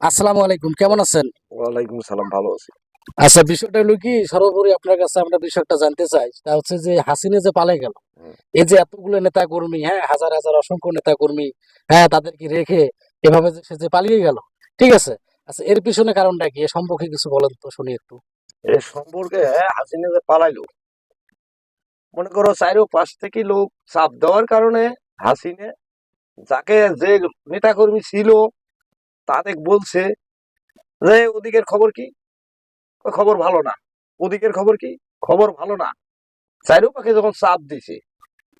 আসসালামু আলাইকুম কেমন আছেন? ওয়ালাইকুম সালাম ভালো আছি। আচ্ছা বিষয়টা হলো কি সর্বোপরি আপনার কাছে আমরা বিষয়টা জানতে চাই তা হচ্ছে যে হাসিনা যে পালাই গেল এই যে এতগুলো নেতা কর্মী হ্যাঁ হাজার হাজার অসংখ্য নেতা কর্মী হ্যাঁ তাদেরকে রেখে এভাবে সে যে পালিয়ে গেল ঠিক আছে? আচ্ছা এর পিছনে কারণটা কি? এ সম্পর্কে কিছু বলেন তো শুনি একটু। এই সম্পর্কে হাসিনা যে পালাইলো মনে করো চাইরো পাশ থেকে লোক চাপ দেওয়ার কারণে হাসিনে যাকে যে নেতা কর্মী ছিল তাদের বলছে যে ওদিকের খবর কি? খবর ভালো না। ওদিকের খবর কি? খবর ভালো না। চাইরো যখন চাপ দিছে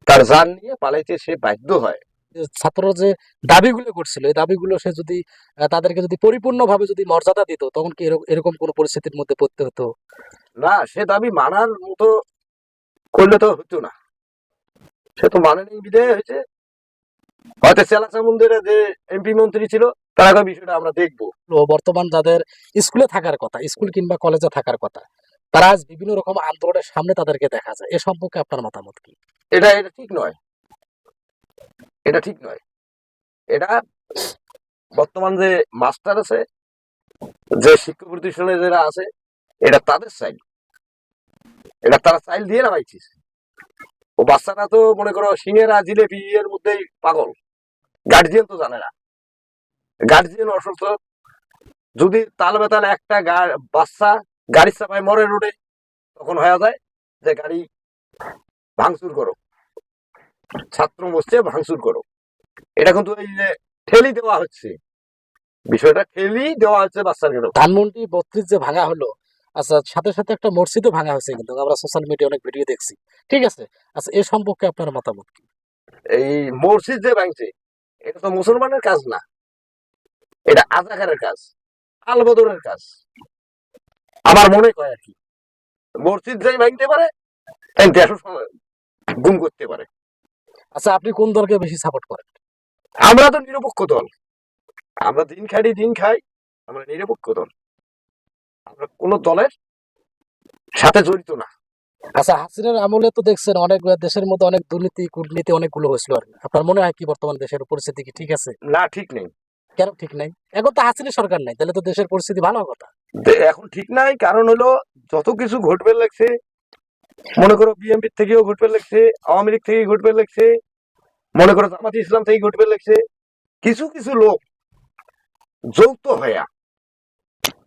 তার যান নিয়ে পালাইতে সে বাধ্য হয়। যে ছাত্ররা যে দাবিগুলো করছিল এই দাবিগুলো সে যদি তাদেরকে যদি পরিপূর্ণভাবে যদি মর্যাদা দিত তখন কি এরকম- এরকম কোনো পরিস্থিতির মধ্যে পড়তে হতো? না সে দাবি মানার মতো করলে তো হতো না। সে তো মানেনি বিদায় হয়েছে। হয়তো চেলাচামুন্দের যে এমপি মন্ত্রী ছিল তারা কয় বিষয়টা আমরা দেখব। বর্তমান যাদের স্কুলে থাকার কথা স্কুল কিংবা কলেজে থাকার কথা তারা আজ বিভিন্ন রকম আন্দোলনের সামনে তাদেরকে দেখা যায়। এ সম্পর্কে আপনার মতামত কি? এটা এটা ঠিক নয়। এটা ঠিক নয়। এটা বর্তমান যে মাস্টার আছে যে শিক্ষা প্রতিষ্ঠানে যারা আছে এটা তাদের চাইল এটা তারা চাইল দিয়ে না পাইছিস ও বাচ্চাটা তো মনে করো সিংহেরা জিলেপি এর মধ্যেই পাগল। গার্জিয়ান তো জানে না। গার্জিয়ান অসুস্থ। যদি তাল বেতাল একটা বাচ্চা গাড়ি চাপায় মরে রোডে তখন হয়ে যায় যে গাড়ি ভাঙচুর করো। ছাত্র বসছে ভাঙচুর করো। এটা কিন্তু এই যে ঠেলি দেওয়া হচ্ছে। বিষয়টা ঠেলি দেওয়া হচ্ছে বাচ্চাকে ধানমন্ডি বত্রিশ যে ভাঙা হলো আচ্ছা সাথে সাথে একটা মসজিদও ভাঙা হয়েছে কিন্তু আমরা সোশ্যাল মিডিয়া অনেক ভিডিও দেখছি। ঠিক আছে? আচ্ছা এ সম্পর্কে আপনার মতামত কি? এই মসজিদ যে ভাঙছে এটা তো মুসলমানের কাজ না। এটা আজাকারের কাজ আলবদরের কাজ। আমার মনে কয় আর কি মসজিদ যাই ভাঙতে পারে গুম করতে পারে। আচ্ছা আপনি কোন দলকে বেশি সাপোর্ট করেন? আমরা তো নিরপেক্ষ দল। আমরা দিন খাই দিন খাই আমরা নিরপেক্ষ দল। আমরা কোন দলের সাথে জড়িত না। আচ্ছা হাসিনার আমলে তো দেখছেন অনেক দেশের মধ্যে অনেক দুর্নীতি কূটনীতি অনেকগুলো হয়েছিল আর। আপনার মনে হয় কি বর্তমান দেশের পরিস্থিতি কি ঠিক আছে? না ঠিক নেই। কেন ঠিক নাই? এখন তো হাসিনা সরকার নাই তাহলে তো দেশের পরিস্থিতি ভালো কথা। এখন ঠিক নাই কারণ হলো যত কিছু ঘটবে লাগছে মনে করো বিএনপি থেকেও ঘটবে লাগছে আওয়ামী লীগ থেকে ঘটবে লাগছে মনে করো জামাত ইসলাম থেকে ঘটবে লাগছে কিছু কিছু লোক যৌথ হইয়া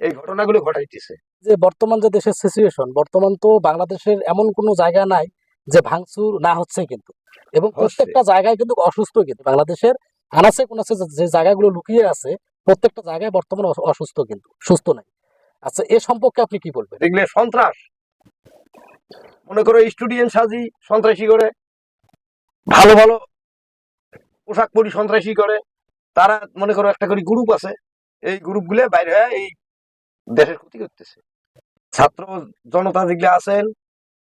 এই ঘটনাগুলো ঘটাইতেছে। যে বর্তমান যে দেশের সিচুয়েশন বর্তমান তো বাংলাদেশের এমন কোনো জায়গা নাই যে ভাঙচুর না হচ্ছে কিন্তু। এবং প্রত্যেকটা জায়গায় কিন্তু অসুস্থ কিন্তু বাংলাদেশের আনাচে কোনাচে যে- জায়গাগুলো লুকিয়ে আছে, প্রত্যেকটা জায়গায় বর্তমানে অসুস্থ কিন্তু, সুস্থ নাই। আচ্ছা এ সম্পর্কে আপনি কি বলবেন? দেখলে সন্ত্রাস। মনে করো স্টুডেন্ট সাজি সন্ত্রাসী করে, ভালো ভালো পোশাক পরি সন্ত্রাসী করে, তারা মনে করো একটা করে গ্রুপ আছে, এই গ্রুপগুলো বাইরে হয়ে এই দেশের ক্ষতি করতেছে। ছাত্র জনতা যেগুলো আছেন,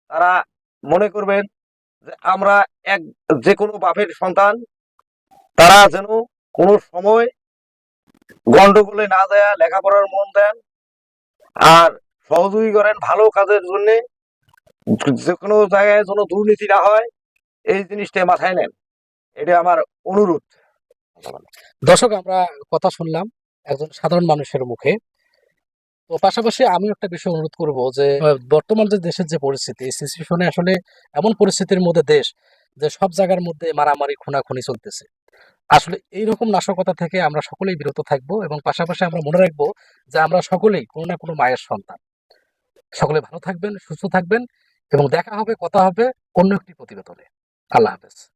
তারা মনে করবেন যে আমরা এক যে কোনো বাপের সন্তান তারা যেন কোনো সময় গন্ডগোলে না দেয়া লেখাপড়ার মন দেন আর সহযোগী করেন ভালো কাজের জন্য, যে কোনো জায়গায় যেন দুর্নীতি না হয়, এই জিনিসটা মাথায় নেন। এটা আমার অনুরোধ। দর্শক, আমরা কথা শুনলাম একজন সাধারণ মানুষের মুখে। তো পাশাপাশি আমি একটা বিষয় অনুরোধ করব যে, বর্তমান যে দেশের যে পরিস্থিতি সিচুয়েশনে আসলে এমন পরিস্থিতির মধ্যে দেশ, যে সব জায়গার মধ্যে মারামারি, খুনাখুনি চলতেছে। আসলে এইরকম নাশকতা থেকে আমরা সকলেই বিরত থাকব এবং পাশাপাশি আমরা মনে রাখব যে আমরা সকলেই কোনো না কোনো মায়ের সন্তান। সকলে ভালো থাকবেন, সুস্থ থাকবেন এবং দেখা হবে, কথা হবে অন্য একটি প্রতিবেদনে। আল্লাহ হাফেজ।